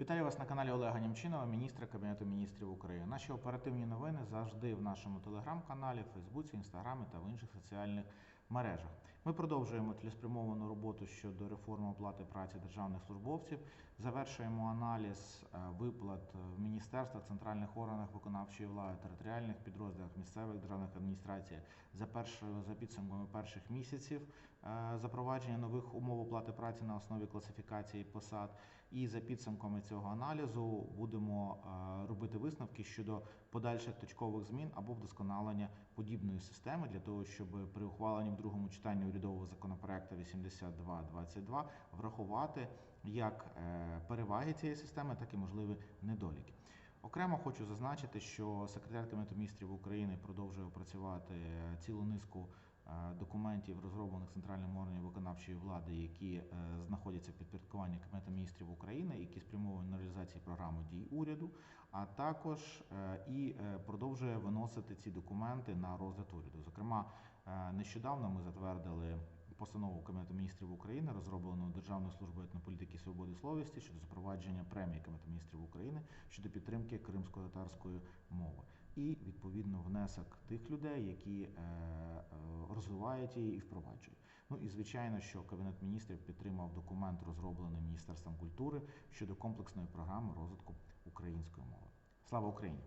Вітаю вас на каналі Олега Німчинова, міністра Кабінету міністрів України. Наші оперативні новини завжди в нашому телеграм-каналі, Фейсбуці, Інстаграмі та в інших соціальних мережах. Ми продовжуємо цілеспрямовану роботу щодо реформи оплати праці державних службовців. Завершуємо аналіз е, виплат в міністерствах, центральних органах виконавчої влади, територіальних підрозділах місцевих державних адміністрацій за першою за підсумками перших місяців е, запровадження нових умов оплати праці на основі класифікації посад. І за підсумками цього аналізу будемо е, робити висновки щодо подальших точкових змін або вдосконалення подібної системи для того, щоб при ухваленні в другому читанні урядового законопроекту 8222 врахувати як е, переваги цієї системи, так і можливі недоліки. Окремо хочу зазначити, що секретар Кабінету міністрів України продовжує опрацювати е, цілу низку документів, розроблених центральним органом виконавчої влади, які е, знаходяться в підпорядкуванні Кабінету міністрів України, які спрямовані на реалізацію програми дій уряду, а також е, і е, продовжує виносити ці документи на розгляд уряду. Зокрема, е, нещодавно ми затвердили постанову Кабінету міністрів України, розроблену Державною службою етнополітики і свободи словісті щодо запровадження премії Кабінету міністрів України щодо підтримки кримсько-татарської мови, і відповідно внесок тих людей, які е, е, розвивають її і впроваджують. Ну і звичайно, що Кабінет міністрів підтримав документ, розроблений Міністерством культури щодо комплексної програми розвитку української мови. Слава Україні!